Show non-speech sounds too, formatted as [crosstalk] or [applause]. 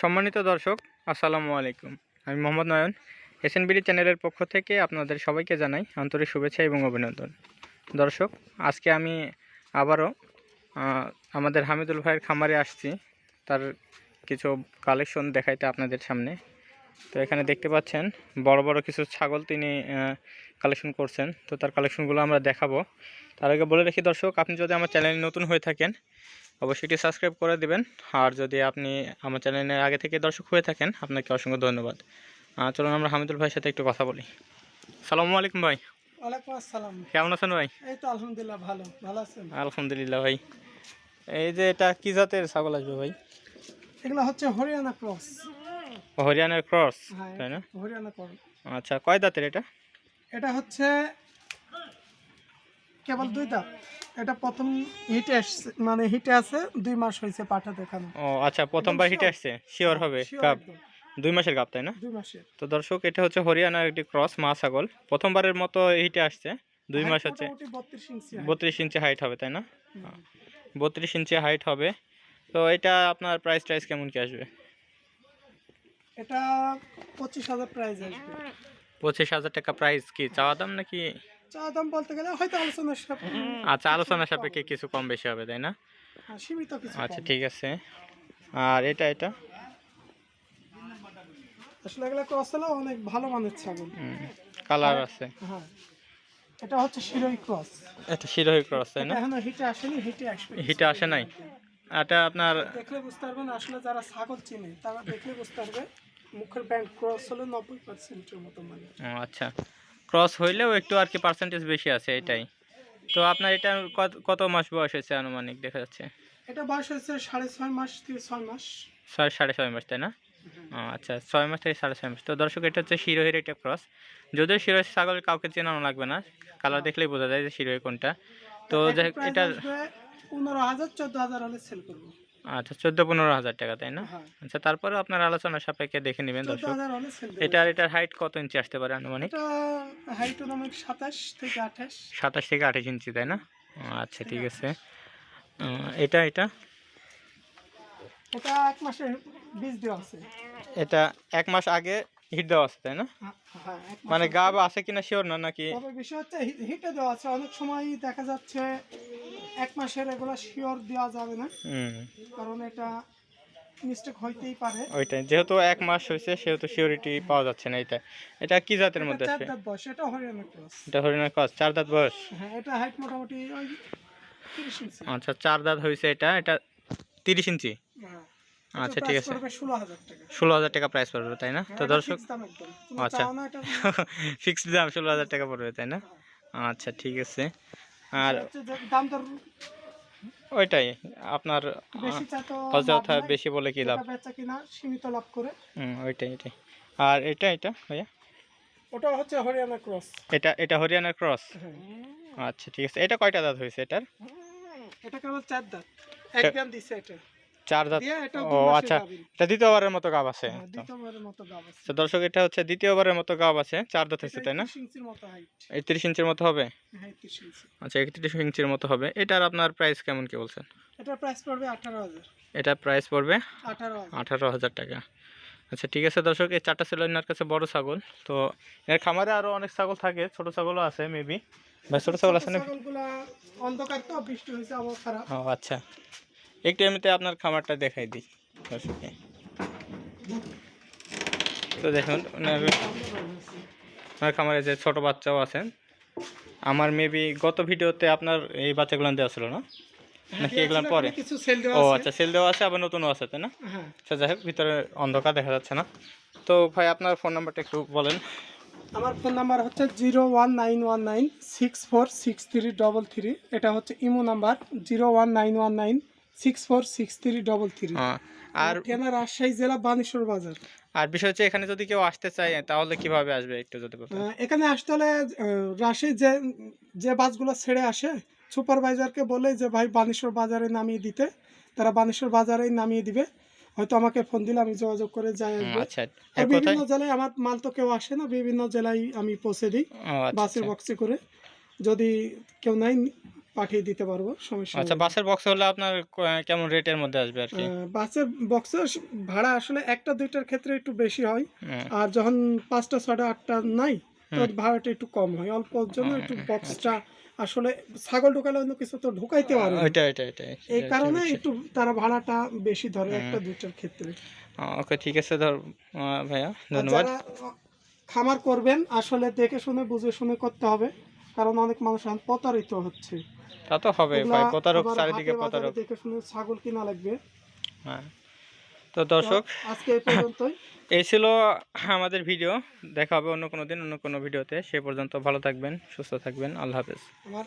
সম্মানিত দর্শক, আসসালামু আলাইকুম। আমি মোহাম্মদ নয়ন এসএনবিডি চ্যানেলের পক্ষ থেকে আপনাদের সবাইকে জানাই আন্তরিক শুভেচ্ছা এবং অভিনন্দন। দর্শক, আজকে আমি আবারও আমাদের হামিদুল ভাইয়ের খামারে আসছি। তার কিছু কালেকশন দেখাইতে আপনাদের সামনে। তো এখানে দেখতে পাচ্ছেন, বড় বড় কিছু ছাগল তিনি কালেকশন করছেন। তো তার কালেকশনগুলো আমরা দেখাবো। তার আগে বলে রাখি দর্শক, আপনি যদি আমার চ্যানেলে নতুন হয়ে থাকেন অবশ্যই এটি সাবস্ক্রাইব করে দিবেন। আর যদি আপনি আমার চ্যানেলের আগে থেকে দর্শক হয়ে থাকেন আপনাকে অসংখ্য ধন্যবাদ। চলুন আমরা হামিদুল ভাইয়ের সাথে একটু কথা বলি। সালামু আলাইকুম ভাই। ওয়ালাইকুম আসসালাম। কেমন আছেন ভাই? এই তো আলহামদুলিল্লাহ ভালো। ভালো আছেন? আলহামদুলিল্লাহ ভাই। এই যে এটা কি জাতের ছাগল আসবে ভাই? এগুলো হচ্ছে হরিয়ানা ক্রস। হরিয়ানার ক্রস হ্যাঁ তাই না? হরিয়ানা ক্রস। আচ্ছা কয় দাঁতের এটা? এটা হচ্ছে কেবল দুই দাঁত এটা প্রথম হিটে আসছে মানে হিটে আছে দুই মাস হয়েছে পাঠা দেখানো। ও আচ্ছা প্রথমবার হিটে আসছে? শিওর হবে Sure গাব একদম, দুই মাসের গাব তাই না? দুই মাসের। তো দর্শক এটা হচ্ছে হরিয়ানার একটি ক্রস মা ছাগল। প্রথমবারের মতো হিটে আসছে দুই মাস হচ্ছে বত্রিশ ইঞ্চি height। বত্রিশ ইঞ্চি হাইট হবে তাই না? বত্রিশ ইঞ্চি হাইট হবে। তো এটা আপনার প্রাইস টাইস কেমন কি আসবে? এটা পঁচিশ হাজার প্রাইস আসবে। পঁচিশ হাজার টাকা প্রাইস কি? চাওয়া দাম নাকি চা দাম বলতে গেলে হয়তো আলোচনার সাথে আচ্ছা আলোচনা সাপেক্ষে কিছু কম বেশি হবে তাই না? হ্যাঁ, সীমিত কিছু আচ্ছা ঠিক আছে। আর এটা এটা? আসলে এগুলো অনেক ভালো মানের ছাগল। কালার আছে। হ্যাঁ। এটা হচ্ছে শিরোই ক্রস। এটা ক্রস তাই না? এখনও হিটে আসেনি হিটে আসবে। হিটে আসে নাই? এটা আপনার দেখলে বুঝতে পারবেন আসলে যারা ছাগল চিনে তারা দেখলে বুঝতে পারবে মুখের ব্যান্ড ক্রস হলো নব্বই পার্সেন্টের মতো মানে আচ্ছা। ক্রস হইলেও একটু আর কি পার্সেন্টেজ বেশি আছে এটাই। তো আপনার এটা কত মাস বয়স হয়েছে আনুমানিক দেখা যাচ্ছে? এটা বয়স হয়েছে সাড়ে ছয় মাস থেকে ছয় মাস। ছয় সাড়ে ছয় মাস তাই না? ও, আচ্ছা ছয় মাস থেকে সাড়ে ছয় মাস। তো দর্শক এটা হচ্ছে শিরোহের একটা ক্রস যদিও শিরোহি ছাগল কাউকে চেনানো লাগবে না কালার দেখলেই বোঝা যায় যে শিরোহি কোনটা। তো এটা পনেরো হাজার চোদ্দ হাজার হলে সেল করব। আচ্ছা চোদ্দ পনেরো হাজার টাকা তাই না? হ্যাঁ। আচ্ছা তারপরে আপনার আলোচনা সাপেক্ষে দেখে নেবেন দর্শক। এটার এটার হাইট কত ইঞ্চি আসতে পারে আনুমানিক? হাইট অনুমানিক সাতাশ থেকে আঠাশ। সাতাশ থেকে আঠাশ ইঞ্চি তাই না? আচ্ছা ঠিক আছে। এটা এটা? এটা এক মাসের বীজ দেওয়া আছে। এটা এক মাস আগে হিট দেওয়া আছে তাই না? হ্যাঁ, মানে মাসের- গাব আছে কিনা শিওর না নাকি? তবে বিষয় হচ্ছে হিটে দেওয়া আছে। অনেক সময় দেখা যাচ্ছে এক মাসের এগুলো শিওর দেওয়া যাবে না। কারণ এটা মিস্টেক হইতেই পারে। ওইটাই যেহেতু এক মাস হয়েছে সেহেতু সিওরিটি পাওয়া যাচ্ছে না এটা এটা কি জাতের মধ্যে এটা চার দাঁত বয়স এটা হরিয়ানা ক্রস এটা হরিণার কস চার দাঁত বয়স? হ্যাঁ এটা হাইট মোটামুটি ওই ইঞ্চি আচ্ছা চার দাঁত হয়েছে এটা এটা তিরিশ ইঞ্চি হ্যাঁ। আচ্ছা ঠিক আছে। ষোলো হাজার টাকা। প্রাইস পড়বে তাই না? তো হ্যাঁ, দর্শক দাম আচ্ছা। ফিক্সড [laughs] দাম। ষোলো হাজার টাকা পড়বে তাই না? আচ্ছা ঠিক আছে। আর হচ্ছে দাম ওইটাই আপনার বেশি অযথা বেশি বলে কি লাভ? সীমিত লাভ করে। হুম ওইটাই ওইটাই। আর এটা এটা ভাইয়া? ওটা হচ্ছে হরিয়ানা ক্রস। এটা এটা হরিয়ানার ক্রস? আচ্ছা ঠিক আছে। এটা কয়টা দাঁত হয়েছে এটার? এটা কেবল চার দাঁত। এক ব্যান দিছে এটা। চার দাঁত? ও আচ্ছা। এটা দ্বিতীয়বারের মতো গাব আছে। হ্যাঁ, মতো গাব আছে। তো দর্শক এটা হচ্ছে দ্বিতীয়বারের মতো গাব আছে। চার দাঁত হয়েছে তাই না? একত্রিশ ইঞ্চির মতো হবে? হ্যাঁ আচ্ছা একত্রিশ ইঞ্চির মতো হবে। এটার আপনার প্রাইস কেমন কি বলছেন? এটার প্রাইস পড়বে আঠারো হাজার। এটা প্রাইস পড়বে আঠারো হাজার। টাকা। আচ্ছা ঠিক আছে দর্শক এই চারটা ছিল এনার কাছে বড় ছাগল। তো এর খামারে আরও অনেক ছাগল থাকে ছোট ছাগলও আছে মেবি ভাই ছোট ছাগল আছে না? অন্ধকার তো বৃষ্টি হয়েছে আবহাওয়া খারাপ। ও আচ্ছা। একটু এমনিতে আপনার খামারটা দেখাই দিই দর্শককে। তো দেখুন ওনার ওনার খামারে যে ছোট বাচ্চাও আছেন আমার মেবি গত ভিডিওতে আপনার এই বাচ্চাগুলো দেওয়া ছিল না? নাকি এগুলো পরে? ও আচ্ছা সেল দেওয়া আছে আবার নতুনও আছে তাই না? হ্যাঁ। আচ্ছা যাই হোক ভিতরে অন্ধকার দেখা যাচ্ছে না। তো ভাই আপনার ফোন নাম্বারটা একটু বলেন। আমার ফোন নাম্বার হচ্ছে zero one nine one nine six four six three double three এটা হচ্ছে imo number zero one nine one nine six four six three double three হ্যাঁ, আর ঠিকানা রাজশাহী জেলা বানেশ্বর বাজার। আর বিষয় হচ্ছে এখানে যদি কেউ আসতে চায় তাহলে কীভাবে আসবে একটু যদি এখানে আসতে হলে রাজশাহী যে যে বাসগুলো ছেড়ে আসে সুপারভাইজারকে বলে যে ভাই বানেশ্বর বাজারে নামিয়ে দিতে। তারা বানেশ্বর বাজারেই নামিয়ে দিবে। হয়তো আমাকে ফোন দিলে আমি যোগাযোগ করে যাই আচ্ছা আর বিভিন্ন জেলায় আমার মাল তো কেউ আসে না বিভিন্ন জেলায় আমি পৌঁছে দিই আচ্ছা বাসের আচ্ছা। বক্সে করে। যদি কেউ নাই পাঠিয়ে দিতে পারব সমস্যা আচ্ছা বাসের বক্স হলে আপনার কেমন রেটের মধ্যে আসবে আর কি? বাসের বক্সের ভাড়া আসলে একটা দুইটার ক্ষেত্রে একটু বেশি হয়। আর যখন পাঁচটা ছয়টা আটটা নাই তো হুম। ভাড়াটা একটু কম হয়। অল্প জন্য একটু বক্সটা আসলে ছাগল ঢুকালে অন্য কিছু তো ঢুকাইতে পারে না। ওইটা ওইটা ওইটা এই কারণে একটু তারা ভাড়াটা বেশি ধরে একটা দুইটার ক্ষেত্রে। ওকে ঠিক আছে ধর ভাইয়া ধন্যবাদ। খামার করবেন আসলে দেখে শুনে বুঝে শুনে করতে হবে। কারণ অনেক মানুষ এখন প্রতারিত হচ্ছে। তা তো হবে ভাই প্রতারক চারিদিকে প্রতারক। দেখে শুনে ছাগল কিনা লাগবে। হ্যাঁ। তো দর্শক আজকে এই পর্যন্তই। [laughs] এই ছিল আমাদের ভিডিও। দেখা হবে অন্য কোনো দিন অন্য কোনো ভিডিওতে। সে পর্যন্ত ভালো থাকবেন সুস্থ থাকবেন। আল্লাহ হাফেজ। আমার